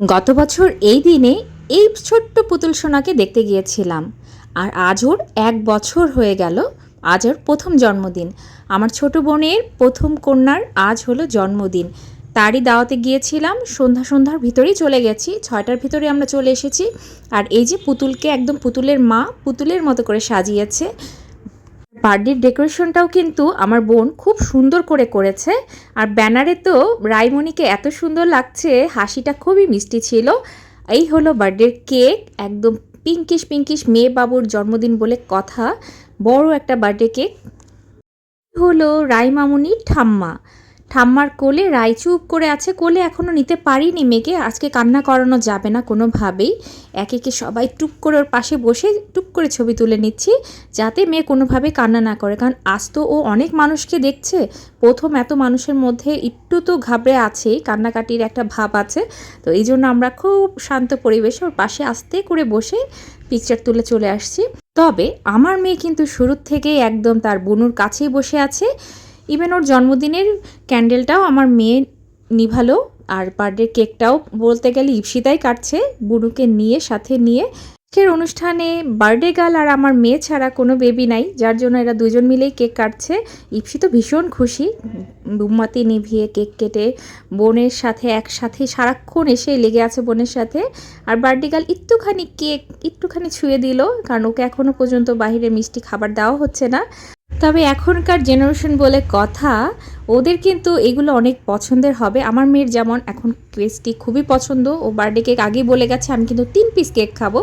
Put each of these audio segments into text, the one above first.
গত বছর এই দিনে এই ছোট্ট পুতুল সোনাকে দেখতে গিয়েছিলাম। আর আজ ওর এক বছর হয়ে গেল, আজ ওর প্রথম জন্মদিন। আমার ছোট বোনের প্রথম কন্যার আজ হলো জন্মদিন। তারই দাওয়াতে গিয়েছিলাম, সন্ধ্যা সন্ধ্যার ভিতরেই চলে গেছি, ছয়টার ভিতরে আমরা চলে এসেছি। আর এই যে পুতুলকে একদম পুতুলের মা পুতুলের মতো করে সাজিয়েছে বার্থডের ডেকোরেশনটাও কিন্তু আমার বোন খুব সুন্দর করে করেছে। আর ব্যানারে তো রাইমণিকে এত সুন্দর লাগছে, হাসিটা খুবই মিষ্টি ছিল। এই হলো বার্থডের কেক, একদম পিঙ্কিশ পিঙ্কিশ মেয়ে বাবুর জন্মদিন বলে কথা। বড় একটা বার্থডে কেক। হলো রাই মামুনির ঠাম্মা। ঠাম্মার কোলে, রাই চুপ করে আছে, কোলে এখনও নিতে পারিনি মেয়েকে, আজকে কান্না করানো যাবে না কোনোভাবেই। একে একে সবাই টুক করে ওর পাশে বসে টুক করে ছবি তুলে নিচ্ছি, যাতে মেয়ে কোনোভাবে কান্না না করে, কারণ আজ তো ও অনেক মানুষকে দেখছে। প্রথম এত মানুষের মধ্যে একটু তো ঘাবড়ে আছেই, কান্নাকাটির একটা ভাব আছে। তো এই জন্য আমরা খুব শান্ত পরিবেশে ওর পাশে আস্তে করে বসে পিকচার তুলে চলে আসছি। তবে আমার মেয়ে কিন্তু শুরুর থেকেই একদম তার বনুর কাছেই বসে আছে। ইভেন ওর জন্মদিনের ক্যান্ডেলটাও আমার মেয়ে নিভালো, আর বার্থডে কেকটাও বলতে গেলে ইপসিতাই কাটছে, বুনুকে নিয়ে, সাথে নিয়ে। আজকের অনুষ্ঠানে বার্থডে গার্ল আর আমার মেয়ে ছাড়া কোনো বেবি নাই, যার জন্য এরা দুজন মিলেই কেক কাটছে। ইপসি তো ভীষণ খুশি, বুম্মাতি নিভিয়ে কেক কেটে, বোনের সাথে একসাথে সারাক্ষণ এসে লেগে আছে বোনের সাথে। আর বার্থডে গার্ল একটুখানি কেক একটুখানি ছুঁয়ে দিল, কারণ ওকে এখনও পর্যন্ত বাইরে মিষ্টি খাবার দেওয়া হচ্ছে না। তবে এখনকার জেনারেশন বলে কথা, ওদের কিন্তু এগুলো অনেক পছন্দের হবে। আমার মেয়ের যেমন এখন কেকটি খুবই পছন্দ, ও বার্থডে কেক আগেই বলে গেছে, আমি কিন্তু তিন পিস কেক খাব।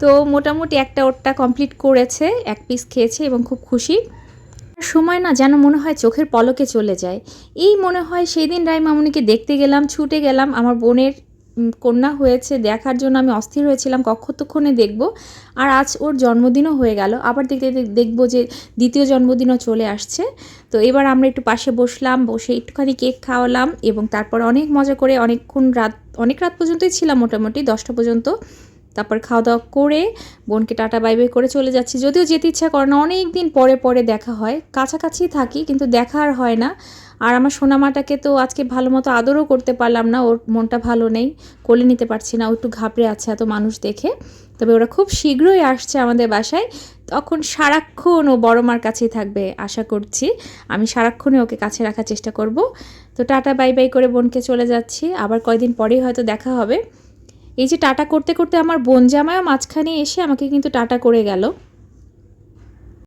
তো মোটামুটি একটা ওরটা কমপ্লিট করেছে, এক পিস খেয়েছে এবং খুব খুশি। সময় না যেন মনে হয় চোখের পলকে চলে যায়। এই মনে হয় সেই দিন রায় মামুনিকে দেখতে গেলাম, ছুটে গেলাম, আমার বোনের কন্যা হয়েছে, দেখার জন্য আমি অস্থির হয়েছিলাম, কক্ষতক্ষণে দেখব। আর আজ ওর জন্মদিনও হয়ে গেল। আবার দেখতে দেখব যে দ্বিতীয় জন্মদিনও চলে আসছে। তো এবার আমরা একটু পাশে বসলাম, বসে একটুখানি কেক খাওয়ালাম এবং তারপর অনেক মজা করে অনেকক্ষণ রাত, অনেক রাত পর্যন্তই ছিলাম মোটামুটি, দশটা পর্যন্ত। তারপর খাওয়া দাওয়া করে বোনকে টাটা, বাই বাই করে চলে যাচ্ছি। যদিও যেতে ইচ্ছা করে না অনেক দিন পরে পরে দেখা হয়। কাছাকাছি থাকি, কিন্তু দেখা আর হয় না। আর আমার সোনামাটাকে তো আজকে ভালো মতো আদরও করতে পারলাম না, ওর মনটা ভালো নেই, কোলে নিতে পারছি না, ও একটু ঘাবড়ে আছে এত মানুষ দেখে। তবে ওরা খুব শীঘ্রই আসছে আমাদের বাসায়, তখন সারাক্ষণ ও বড় মার কাছেই থাকবে, আশা করছি। আমি সারাক্ষণই ওকে কাছে রাখার চেষ্টা করব। তো টাটা, বাই বাই করে বোনকে চলে যাচ্ছি, আবার কয়দিন পরেই হয়তো দেখা হবে। এই যে টাটা করতে করতে আমার বোন জামাইও মাঝখানে এসে আমাকে কিন্তু টাটা করে গেল।